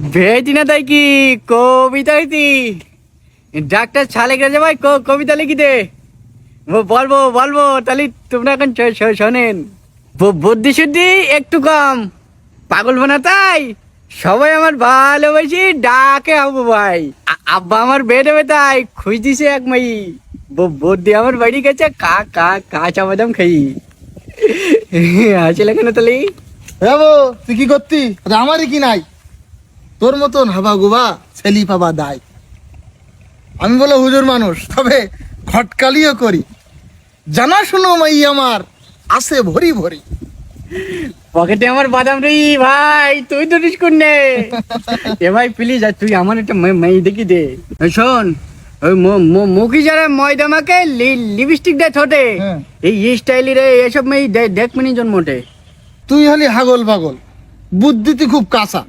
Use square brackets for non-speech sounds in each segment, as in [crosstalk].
বেটি না তাই কি? কবিতা হইতি। ডাক্তার ছালে গেছে ভাই কবিতা লিখি ব- বলব বলব, তাহলে তোমরা এখন শোনেন। বুদ্ধি শুদ্ধি একটু কম। পাগল বানা তাই। সবাই আমার ভালোবাসি, ডাকে আবু ভাই। আব্বা আমার বেড তাই খুঁজ দিছে এক মাই। বুদ্ধি আমার বাড়ি গেছে, কা কা, কাঁচা বাদাম খাই। আসলে কেন তাহলে তুই কি করতি? আমারই কি নাই? তোর মতন হাবা গুবা ছেলি পাবা দায়। আমি বলে হুজুর মানুষ তবে খটকালিও করি। জানা শুনো মাই আমার আছে ভরি ভরি। পকেটে আমার বাদাম রে ভাই তুই তো রিস্ক নে। এ ভাই প্লিজ আর তুই আমার একটা মে- মেয়ে দেখি দে। শোন ওই মুখি যারা ময়দা মাকে লিপস্টিক দেয় ঠোঁটে হ্যাঁ। এই স্টাইলি রে এসব মেয়ে দে- দেখবি নি জন মোটে তুই হলি হাগল পাগল বুদ্ধিতে খুব কাঁচা।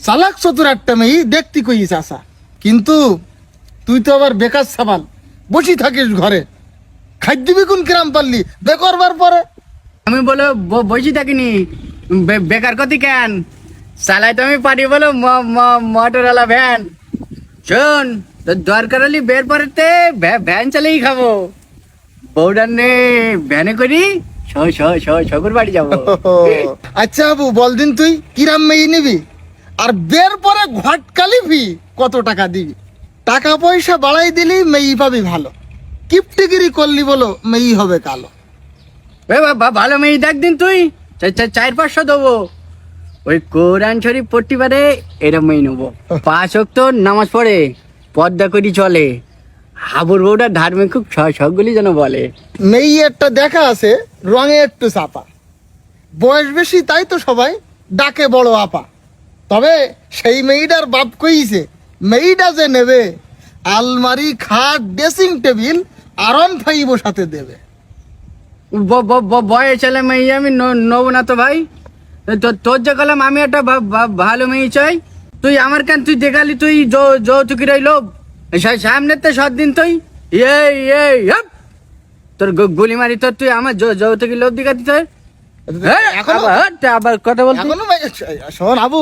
চালাক চতুর একটা মেয়ে দেখতে কই চাষা কিন্তু তুই তো আবার বেকার সাবাল বসি থাকিস ঘরে। খাদ্য বিকুন কিরাম পারলি বেকরবার পরে। আমি বলো বসে থাকিনি বেকার কতি কেন? সালাই তো আমি পারি বলো মোটরওয়ালা ভ্যান। শোন তো দরকার হলে বের পরেতে ভ্যা- ভ্যান চালিয়ে খাব। বউডার নে ভ্যানে করি শ শ শ শকুর বাড়ি যাব। [laughs] আচ্ছা বাবু বল দিন তুই কিরাম মেয়ে নিবি? আর বের পরে ঘটকালি ফি কত টাকা দিবি? টাকা পয়সা বাড়াই দিলি মেয়ে পাবি ভালো। কিপটিগিরি করলি বলো মেয়ে হবে কালো। এ বাবা ভালো মেয়ে দেখ দিন তুই। চার পাঁচশো দেবো। ওই কোরআন শরীফ পড়তে পারে এরম মেয়ে নেব। পাঁচ তো নামাজ পড়ে পদ্মা করি চলে। হাবুর বউটা ধার্মিক খুব সবগুলি যেন বলে। মেয়ে একটা দেখা আছে রঙে একটু চাপা। বয়স বেশি তাই তো সবাই ডাকে বড় আপা। তবে সেই মেয়েটার বাপ কইছে মেয়েটা যে নেবে আলমারি খাট ড্রেসিং টেবিল আরন ফাই বসাতে দেবে। বয়ে ছেলে মেয়ে আমি নেব না তো ভাই। তো তোর যে কলাম আমি একটা ভালো মেয়ে চাই। তুই আমার কেন তুই দেখালি তুই যৌতুকি রইল সামনে তো সব দিন তুই এই এই তোর গুলি মারি তোর তুই আমার যৌতুকি লোভ দিকা দিতে আবার আবার কথা মেয়ে- শোন আবু।